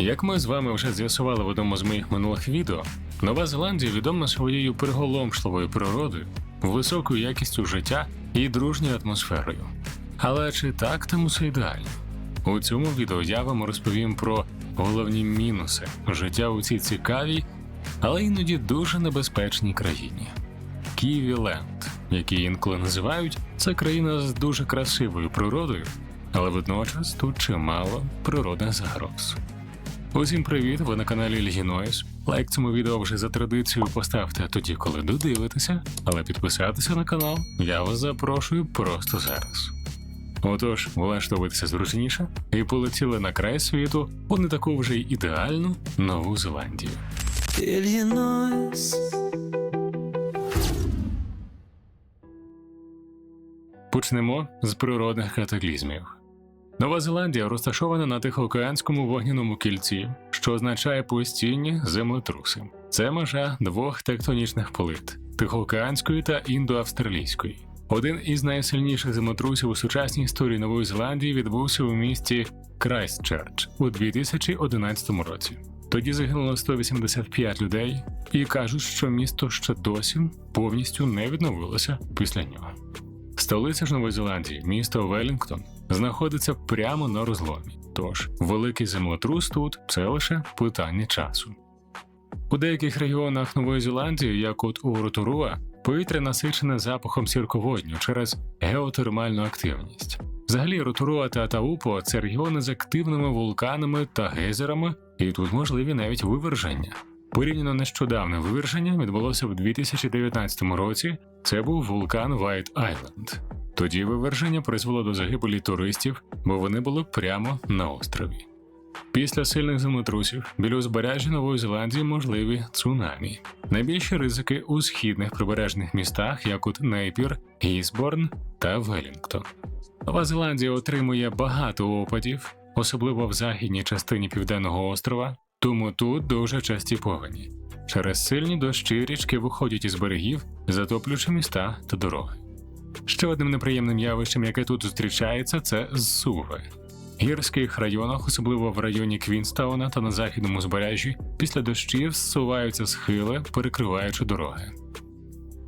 Як ми з вами вже з'ясували в одному з моїх минулих відео, Нова Зеландія відома своєю приголомшливою природою, високою якістю життя і дружньою атмосферою. Але чи так там усе ідеально? У цьому відео я вам розповім про головні мінуси життя у цій цікавій, але іноді дуже небезпечній країні. Ківіленд, який інколи називають, це країна з дуже красивою природою, але водночас тут чимало природних загроз. Усім привіт! Ви на каналі Лігінойс. Лайк цьому відео вже за традицією поставте тоді, коли додивитеся, але підписатися на канал я вас запрошую просто зараз. Отож, влаштовуйтеся зручніше і полетіли на край світу у не таку вже й ідеальну Нову Зеландію. Illinois. Почнемо з природних катаклізмів. Нова Зеландія розташована на Тихоокеанському вогняному кільці, що означає постійні землетруси. Це межа двох тектонічних плит Тихоокеанської та індоавстралійської. Один із найсильніших землетрусів у сучасній історії Нової Зеландії відбувся у місті Крайстчерч у 2011 році. Тоді загинуло 185 людей, і кажуть, що місто ще досі повністю не відновилося після нього. Столиця ж Нової Зеландії, місто Велінгтон, знаходиться прямо на розломі. Тож великий землетрус тут це лише питання часу. У деяких регіонах Нової Зеландії, як от у Роторуа, повітря насичене запахом сірководню через геотермальну активність. Взагалі, Роторуа та Таупо це регіони з активними вулканами та гейзерами, і тут можливі навіть виверження. Порівняно нещодавне виверження відбулося в 2019 році. Це був вулкан White Island. Тоді виверження призвело до загибелі туристів, бо вони були прямо на острові. Після сильних землетрусів біля узбережжя Нової Зеландії можливі цунамі. Найбільші ризики у східних прибережних містах, як от Нейпір, Гісборн та Велінгтон. Нова Зеландія отримує багато опадів, особливо в західній частині південного острова, тому тут дуже часті повені. Через сильні дощі річки виходять із берегів, затоплюючи міста та дороги. Ще одним неприємним явищем, яке тут зустрічається, це зсуви. Гірських районах, особливо в районі Квінстауна та на західному збережжі, після дощів зсуваються схили, перекриваючи дороги.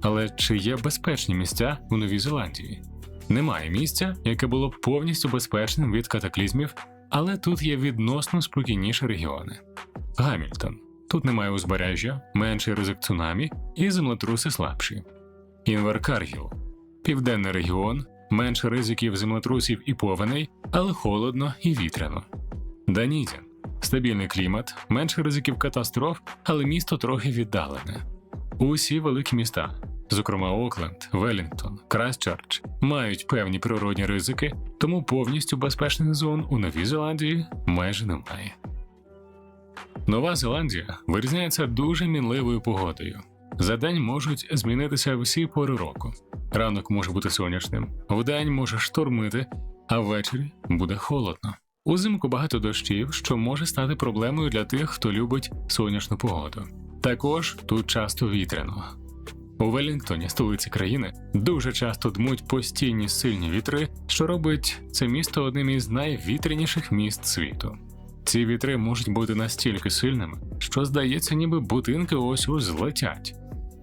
Але чи є безпечні місця у Новій Зеландії? Немає місця, яке було б повністю безпечним від катаклізмів, але тут є відносно спокійніші регіони. Гамільтон. Тут немає узбережжя, менший ризик цунамі і землетруси слабші. Інверкаргіл південний регіон, менше ризиків землетрусів і повеней, але холодно і вітряно. Данідін стабільний клімат, менше ризиків катастроф, але місто трохи віддалене. Усі великі міста, зокрема Окленд, Велінгтон, Крайстчерч, мають певні природні ризики, тому повністю безпечних зон у Новій Зеландії майже немає. Нова Зеландія вирізняється дуже мінливою погодою. За день можуть змінитися всі пори року. Ранок може бути сонячним, вдень може штормити, а ввечері буде холодно. Узимку багато дощів, що може стати проблемою для тих, хто любить сонячну погоду. Також тут часто вітряно. У Велінгтоні, столиці країни, дуже часто дмуть постійні сильні вітри, що робить це місто одним із найвітряніших міст світу. Ці вітри можуть бути настільки сильними, що здається, ніби будинки ось ось злетять.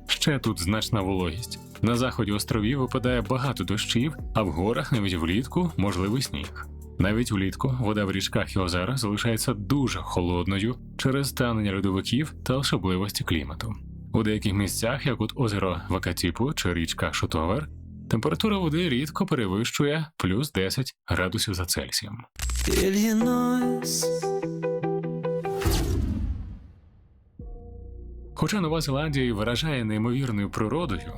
Ще тут значна вологість. На заході островів випадає багато дощів, а в горах навіть влітку можливий сніг. Навіть влітку вода в річках і озерах залишається дуже холодною через станення льодовиків та особливості клімату. У деяких місцях, як от озеро Вакатіпу чи річка Шутовер, температура води рідко перевищує плюс 10 градусів за Цельсієм. Illinois. Хоча Нова Зеландія і виражає неймовірною природою,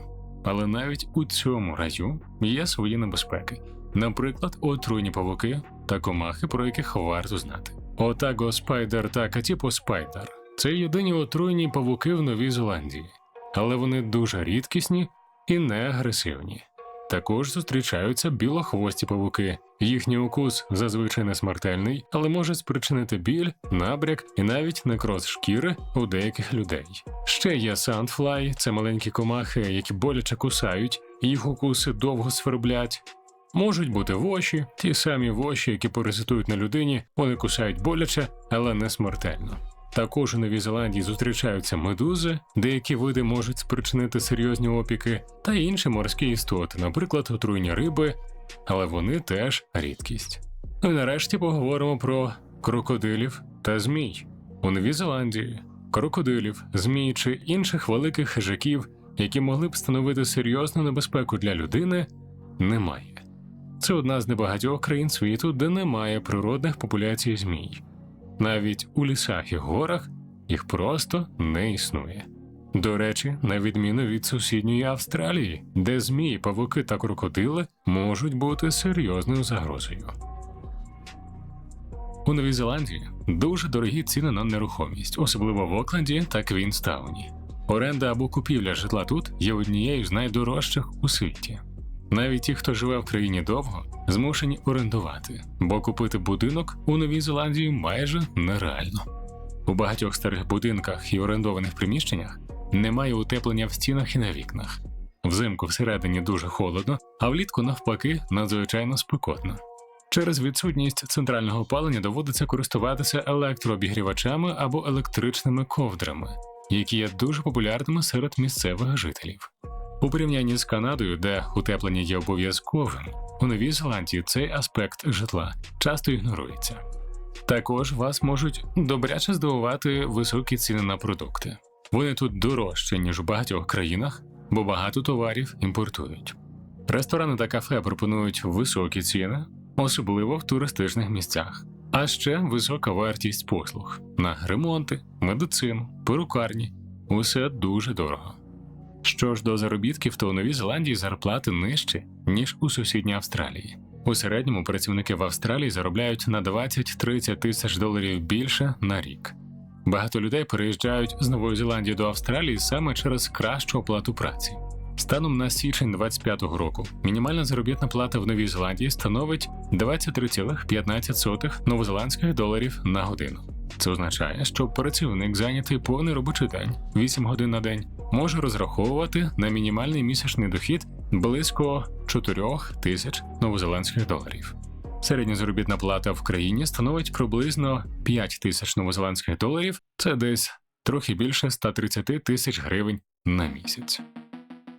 але навіть у цьому раю є свої небезпеки, наприклад, отруйні павуки та комахи, про яких варто знати. Отаго Спайдер та Катіпо Спайдер це єдині отруйні павуки в Новій Зеландії, але вони дуже рідкісні і не агресивні. Також зустрічаються білохвості павуки. Їхній укус зазвичай не смертельний, але може спричинити біль, набряк і навіть некроз шкіри у деяких людей. Ще є сандфлай, це маленькі комахи, які боляче кусають, їх укуси довго сверблять. Можуть бути воші, ті самі воші, які паразитують на людині, вони кусають боляче, але не смертельно. Також у Новій Зеландії зустрічаються медузи, деякі види можуть спричинити серйозні опіки, та інші морські істоти, наприклад, отруйні риби, але вони теж рідкість. Ну і нарешті поговоримо про крокодилів та змій. У Новій Зеландії крокодилів, змій чи інших великих хижаків, які могли б становити серйозну небезпеку для людини, немає. Це одна з небагатьох країн світу, де немає природних популяцій змій. Навіть у лісах і горах їх просто не існує. До речі, на відміну від сусідньої Австралії, де змії, павуки та крокодили можуть бути серйозною загрозою. У Новій Зеландії дуже дорогі ціни на нерухомість, особливо в Окленді та Квінстауні. Оренда або купівля житла тут є однією з найдорожчих у світі. Навіть ті, хто живе в країні довго, змушені орендувати, бо купити будинок у Новій Зеландії майже нереально. У багатьох старих будинках і орендованих приміщеннях немає утеплення в стінах і на вікнах. Взимку всередині дуже холодно, а влітку навпаки надзвичайно спекотно. Через відсутність центрального опалення доводиться користуватися електрообігрівачами або електричними ковдрами, які є дуже популярними серед місцевих жителів. У порівнянні з Канадою, де утеплення є обов'язковим, у Новій Зеландії цей аспект житла часто ігнорується. Також вас можуть добряче здивувати високі ціни на продукти. Вони тут дорожчі, ніж у багатьох країнах, бо багато товарів імпортують. Ресторани та кафе пропонують високі ціни, особливо в туристичних місцях. А ще висока вартість послуг на ремонти, медицину, перукарні усе дуже дорого. Що ж до заробітків, то у Новій Зеландії зарплати нижчі, ніж у сусідній Австралії. У середньому працівники в Австралії заробляють на 20-30 тисяч доларів більше на рік. Багато людей переїжджають з Нової Зеландії до Австралії саме через кращу оплату праці. Станом на січень 25-го року мінімальна заробітна плата в Новій Зеландії становить 23,15 новозеландських доларів на годину. Це означає, що працівник зайнятий повний робочий день 8 годин на день може розраховувати на мінімальний місячний дохід близько 4 тисяч новозеландських доларів. Середня заробітна плата в країні становить приблизно 5 тисяч новозеландських доларів, це десь трохи більше 130 тисяч гривень на місяць.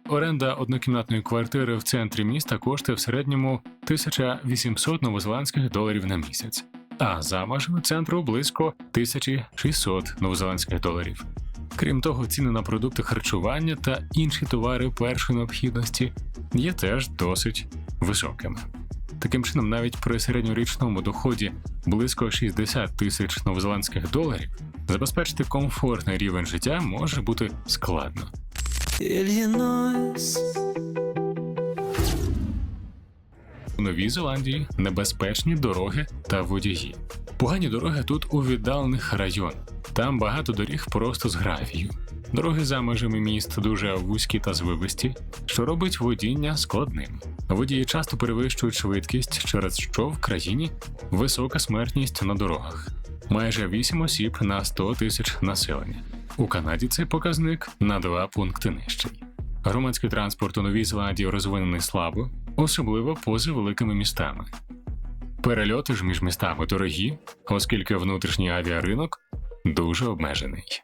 Оренда однокімнатної квартири в центрі міста коштує в середньому 1800 новозеландських доларів на місяць, а за межами центру близько 1600 новозеландських доларів. Крім того, ціни на продукти харчування та інші товари першої необхідності є теж досить високими. Таким чином, навіть при середньорічному доході близько 60 тисяч новозеландських доларів забезпечити комфортний рівень життя може бути складно. Illinois. У Новій Зеландії небезпечні дороги та водії. Погані дороги тут у віддалених районах. Там багато доріг просто з гравію. Дороги за межами міст дуже вузькі та звивисті, що робить водіння складним. Водії часто перевищують швидкість, через що в країні висока смертність на дорогах. Майже 8 осіб на 100 тисяч населення. У Канаді цей показник на 2 пункти нижчий. Громадський транспорт у Новій Зеландії розвинений слабо, особливо поза великими містами. Перельоти ж між містами дорогі, оскільки внутрішній авіаринок дуже обмежений.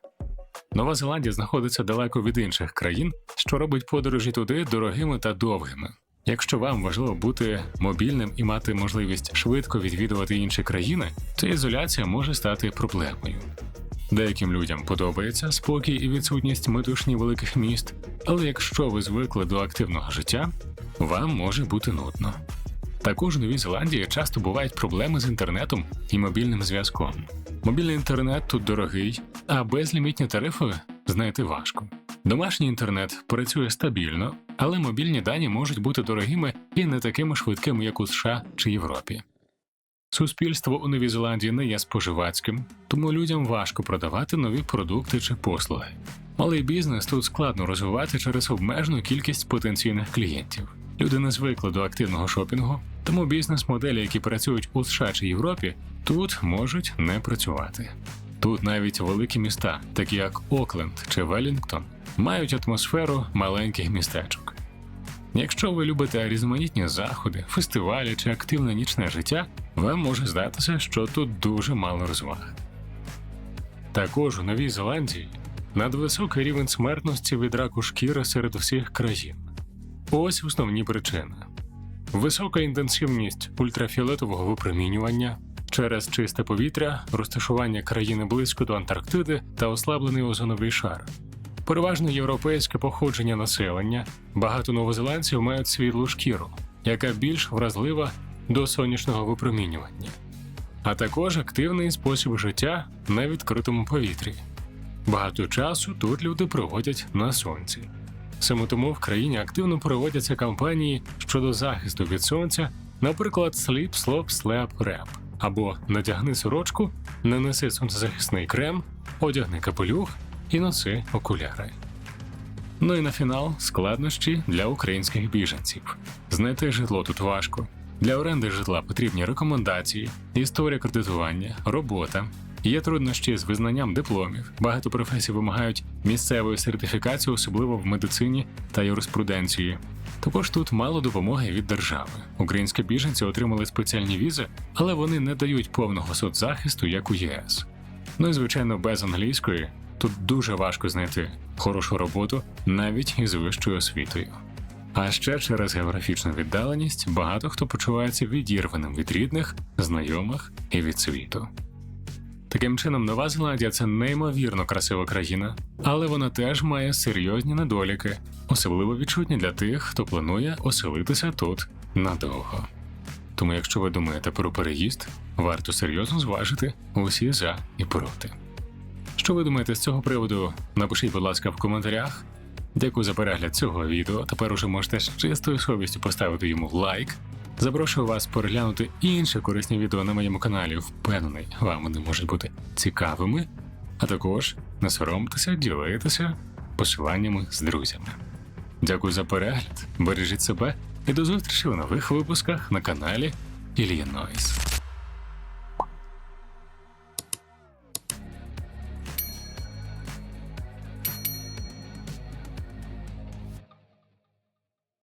Нова Зеландія знаходиться далеко від інших країн, що робить подорожі туди дорогими та довгими. Якщо вам важливо бути мобільним і мати можливість швидко відвідувати інші країни, то ізоляція може стати проблемою. Деяким людям подобається спокій і відсутність метушні великих міст, але якщо ви звикли до активного життя, вам може бути нудно. Також у Новій Зеландії часто бувають проблеми з інтернетом і мобільним зв'язком. Мобільний інтернет тут дорогий, а безлімітні тарифи знайти важко. Домашній інтернет працює стабільно, але мобільні дані можуть бути дорогими і не такими швидкими, як у США чи Європі. Суспільство у Новій Зеландії не є споживацьким, тому людям важко продавати нові продукти чи послуги. Малий бізнес тут складно розвивати через обмежену кількість потенційних клієнтів. Люди не звикли до активного шопінгу, тому бізнес-моделі, які працюють у США чи Європі, тут можуть не працювати. Тут навіть великі міста, такі як Окленд чи Велінгтон, мають атмосферу маленьких містечок. Якщо ви любите різноманітні заходи, фестивалі чи активне нічне життя, вам може здатися, що тут дуже мало розваг. Також у Новій Зеландії надвисокий рівень смертності від раку шкіри серед всіх країн. Ось основні причини: висока інтенсивність ультрафіолетового випромінювання через чисте повітря, розташування країни близько до Антарктиди та ослаблений озоновий шар. Переважно європейське походження населення, багато новозеландців мають світлу шкіру, яка більш вразлива до сонячного випромінювання, а також активний спосіб життя на відкритому повітрі. Багато часу тут люди проводять на сонці. Саме тому в країні активно проводяться кампанії щодо захисту від сонця, наприклад, Sleep, Slop, Slap, Rap або надягни сорочку, нанеси сонцезахисний крем, одягни капелюх і носи окуляри. Ну і на фінал складнощі для українських біженців. Знайти житло тут важко. Для оренди житла потрібні рекомендації, історія кредитування, робота. Є труднощі з визнанням дипломів. Багато професій вимагають місцевої сертифікації, особливо в медицині та юриспруденції. Також тут мало допомоги від держави. Українські біженці отримали спеціальні візи, але вони не дають повного соцзахисту, як у ЄС. Ну і звичайно, без англійської тут дуже важко знайти хорошу роботу навіть із вищою освітою. А ще через географічну віддаленість багато хто почувається відірваним від рідних, знайомих і від світу. Таким чином, Нова Зеландія це неймовірно красива країна, але вона теж має серйозні недоліки, особливо відчутні для тих, хто планує оселитися тут надовго. Тому, якщо ви думаєте про переїзд, варто серйозно зважити усі за і проти. Що ви думаєте з цього приводу? Напишіть, будь ласка, в коментарях. Дякую за перегляд цього відео. Тепер уже можете з чистою совістю поставити йому лайк. Запрошую вас переглянути інші корисні відео на моєму каналі. Впевнений, вам вони можуть бути цікавими. А також не соромтеся, ділитися посиланнями з друзями. Дякую за перегляд, бережіть себе і до зустрічі у нових випусках на каналі Ілія Нойс.